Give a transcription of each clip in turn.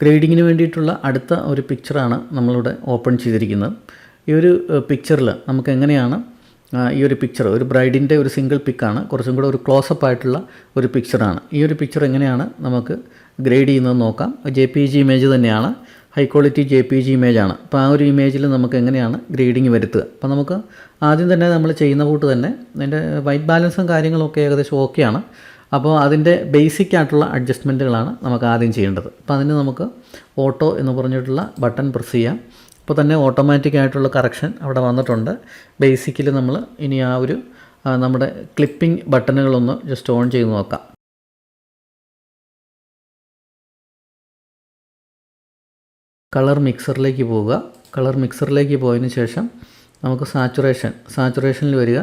ഗ്രേഡിങ്ങിന് വേണ്ടിയിട്ടുള്ള അടുത്ത ഒരു പിക്ചറാണ് നമ്മളിവിടെ ഓപ്പൺ ചെയ്തിരിക്കുന്നത്. ഈ ഒരു പിക്ചറിൽ നമുക്ക് എങ്ങനെയാണ് ഈ ഒരു പിക്ചർ ഒരു ബ്രൈഡിന്റെ ഒരു സിംഗിൾ പിക്കാണ് കുറച്ചും കൂടെ ഒരു ക്ലോസപ്പ് ആയിട്ടുള്ള ഒരു പിക്ചറാണ്. ഈ ഒരു പിക്ചർ എങ്ങനെയാണ് നമുക്ക് ഗ്രേഡ് ചെയ്യുന്നത് നോക്കാം. ജെ പി ജി ഇമേജ് തന്നെയാണ് high quality J P G ഇമേജാണ്. അപ്പോൾ ആ ഒരു ഇമേജിൽ നമുക്ക് എങ്ങനെയാണ് ഗ്രേഡിങ് വരുത്തുക? അപ്പോൾ നമുക്ക് ആദ്യം തന്നെ നമ്മൾ ചെയ്യുന്ന കൂട്ട് തന്നെ അതിന്റെ വൈറ്റ് ബാലൻസും കാര്യങ്ങളൊക്കെ ഏകദേശം ഓക്കെയാണ്. അപ്പോൾ അതിന്റെ ബേസിക് ആയിട്ടുള്ള അഡ്ജസ്റ്റ്മെന്റുകളാണ് നമുക്ക് ആദ്യം ചെയ്യേണ്ടത്. അപ്പോൾ അതിന് നമുക്ക് ഓട്ടോ എന്ന് പറഞ്ഞിട്ടുള്ള ബട്ടൺ പ്രസ് ചെയ്യാം. അപ്പോൾ തന്നെ ഓട്ടോമാറ്റിക് ആയിട്ടുള്ള കറക്ഷൻ അവിടെ വന്നിട്ടുണ്ട്. ബേസിക്കലി നമ്മൾ ഇനി ആ ഒരു നമ്മുടെ ക്ലിപ്പിംഗ് ബട്ടണുകളൊന്ന് ജസ്റ്റ് ഓൺ ചെയ്ത് നോക്കാം. കളർ മിക്സറിലേക്ക് പോവുക. കളർ മിക്സറിലേക്ക് പോയതിന് ശേഷം നമുക്ക് സാച്ചുറേഷൻ സാച്ചുറേഷനിൽ വരിക.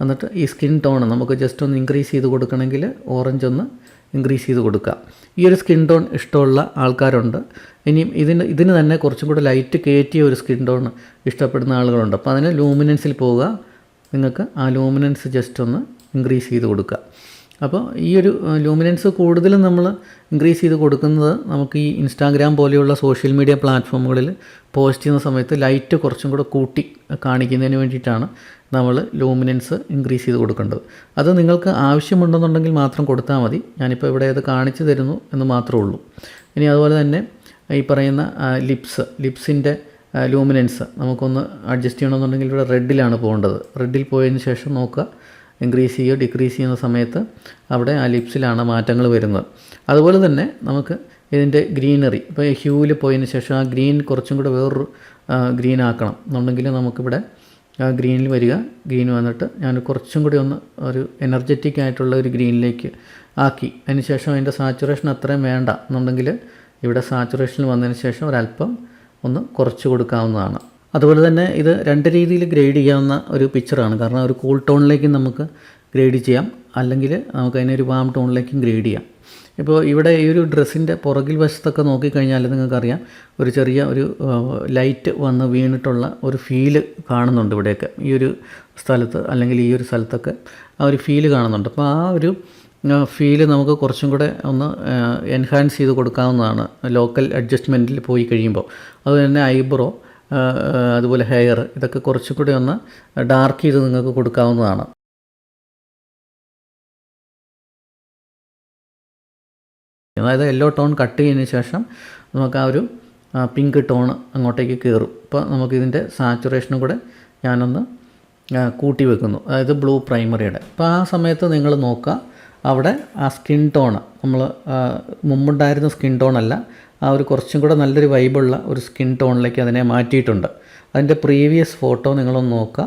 എന്നിട്ട് ഈ സ്കിൻ ടോൺ നമുക്ക് ജസ്റ്റ് ഒന്ന് ഇൻക്രീസ് ചെയ്ത് കൊടുക്കണമെങ്കിൽ ഓറഞ്ച് ഒന്ന് ഇൻക്രീസ് ചെയ്ത് കൊടുക്കുക ഈ ഒരു സ്കിൻ ടോൺ ഇഷ്ടമുള്ള ആൾക്കാരുണ്ട്. ഇനിയും ഇതിന് ഇതിന് തന്നെ കുറച്ചും കൂടെ ലൈറ്റ് കയറ്റിയ ഒരു സ്കിൻ ടോൺ ഇഷ്ടപ്പെടുന്ന ആളുകളുണ്ട്. അപ്പോൾ അതിന് ലൂമിനൻസിൽ പോവുക. നിങ്ങൾക്ക് ആ ലൂമിനൻസ് ജസ്റ്റ് ഒന്ന് ഇൻക്രീസ് ചെയ്ത് കൊടുക്കുക അപ്പോൾ ഈ ഒരു ലൂമിനൻസ് കൂടുതലും നമ്മൾ ഇൻക്രീസ് ചെയ്ത് കൊടുക്കുന്നത് നമുക്ക് ഈ ഇൻസ്റ്റാഗ്രാം പോലെയുള്ള സോഷ്യൽ മീഡിയ പ്ലാറ്റ്ഫോമുകളിൽ പോസ്റ്റ് ചെയ്യുന്ന സമയത്ത് ലൈറ്റ് കുറച്ചും കൂടെ കൂട്ടി കാണിക്കുന്നതിന് വേണ്ടിയിട്ടാണ് നമ്മൾ ലൂമിനൻസ് ഇൻക്രീസ് ചെയ്ത് കൊടുക്കേണ്ടത്. അത് നിങ്ങൾക്ക് ആവശ്യമുണ്ടെന്നുണ്ടെങ്കിൽ മാത്രം കൊടുത്താൽ മതി. ഞാനിപ്പോൾ ഇവിടെ അത് കാണിച്ചു തരുന്നു എന്ന് മാത്രമേ ഉള്ളൂ. ഇനി അതുപോലെ തന്നെ ഈ പറയുന്ന ലിപ്സ് ലിപ്സിന്റെ ലൂമിനൻസ് നമുക്കൊന്ന് അഡ്ജസ്റ്റ് ചെയ്യണമെന്നുണ്ടെങ്കിൽ ഇവിടെ റെഡിലാണ് പോകേണ്ടത്. റെഡിൽ പോയതിന് ശേഷം നോക്കുക. ഇൻക്രീസ് ചെയ്യുകയോ ഡിക്രീസ് ചെയ്യുന്ന സമയത്ത് അവിടെ ആ ലിപ്സിലാണ് മാറ്റങ്ങൾ വരുന്നത്. അതുപോലെ തന്നെ നമുക്ക് ഇതിന്റെ ഗ്രീനറി ഇപ്പോൾ ഹ്യൂവിൽ പോയതിന് ശേഷം ആ ഗ്രീൻ കുറച്ചും കൂടെ വേറൊരു ഗ്രീൻ ആക്കണം. എന്നുണ്ടെങ്കിൽ നമുക്കിവിടെ ഗ്രീനിൽ വരിക ഗ്രീൻ വന്നിട്ട് ഞാൻ കുറച്ചും കൂടി ഒന്ന് ഒരു എനർജറ്റിക് ആയിട്ടുള്ള ഒരു ഗ്രീനിലേക്ക് ആക്കി. അതിന് ശേഷം അതിന്റെ സാച്ചുറേഷൻ അത്രയും വേണ്ട. എന്നുണ്ടെങ്കിൽ ഇവിടെ സാച്ചുറേഷനിൽ വന്നതിന് ശേഷം ഒരല്പം ഒന്ന് കുറച്ച് കൊടുക്കാവുന്നതാണ്. അതുപോലെ തന്നെ ഇത് രണ്ട് രീതിയിൽ ഗ്രേഡ് ചെയ്യാവുന്ന ഒരു പിക്ചറാണ്. കാരണം ഒരു കൂൾ ടോണിലേക്കും നമുക്ക് ഗ്രേഡ് ചെയ്യാം. അല്ലെങ്കിൽ നമുക്ക് അതിനെ ഒരു വാം ടോണിലേക്കും ഗ്രേഡ് ചെയ്യാം. ഇപ്പോൾ ഇവിടെ ഈ ഒരു ഡ്രസ്സിന്റെ പുറകിൽ വശത്തൊക്കെ നോക്കിക്കഴിഞ്ഞാൽ നിങ്ങൾക്കറിയാം ഒരു ചെറിയ ഒരു ലൈറ്റ് വന്ന് വീണിട്ടുള്ള ഒരു ഫീൽ കാണുന്നുണ്ട് ഇവിടെയൊക്കെ. ഈ ഒരു സ്ഥലത്ത് അല്ലെങ്കിൽ ഈ ഒരു സ്ഥലത്തൊക്കെ ആ ഒരു ഫീൽ കാണുന്നുണ്ട്. അപ്പോൾ ആ ഒരു ഫീൽ നമുക്ക് കുറച്ചും കൂടെ ഒന്ന് എൻഹാൻസ് ചെയ്ത് കൊടുക്കാവുന്നതാണ്. ലോക്കൽ അഡ്ജസ്റ്റ്മെന്റിൽ പോയി കഴിയുമ്പോൾ. അതുപോലെ തന്നെ ഐബ്രോ അതുപോലെ ഹെയർ ഇതൊക്കെ കുറച്ചും കൂടി ഒന്ന് ഡാർക്ക് ചെയ്ത് നിങ്ങൾക്ക് കൊടുക്കാവുന്നതാണ്. അതായത് യെല്ലോ ടോൺ കട്ട് ചെയ്തതിന് ശേഷം നമുക്ക് ആ ഒരു പിങ്ക് ടോൺ അങ്ങോട്ടേക്ക് കയറും അപ്പോൾ നമുക്കിതിന്റെ സാച്ചുറേഷനും കൂടെ ഞാനൊന്ന് കൂട്ടി വെക്കുന്നു. അതായത് ബ്ലൂ പ്രൈമറിയുടെ അപ്പോൾ ആ സമയത്ത് നിങ്ങൾ നോക്കുക അവിടെ ആ സ്കിൻ ടോൺ നമ്മൾ മുമ്പുണ്ടായിരുന്ന സ്കിൻ ടോൺ അല്ല ആ ഒരു കുറച്ചും കൂടെ നല്ലൊരു വൈബുള്ള ഒരു സ്കിൻ ടോണിലേക്ക് അതിനെ മാറ്റിയിട്ടുണ്ട്. അതിന്റെ പ്രീവിയസ് ഫോട്ടോ നിങ്ങളൊന്ന് നോക്കുക.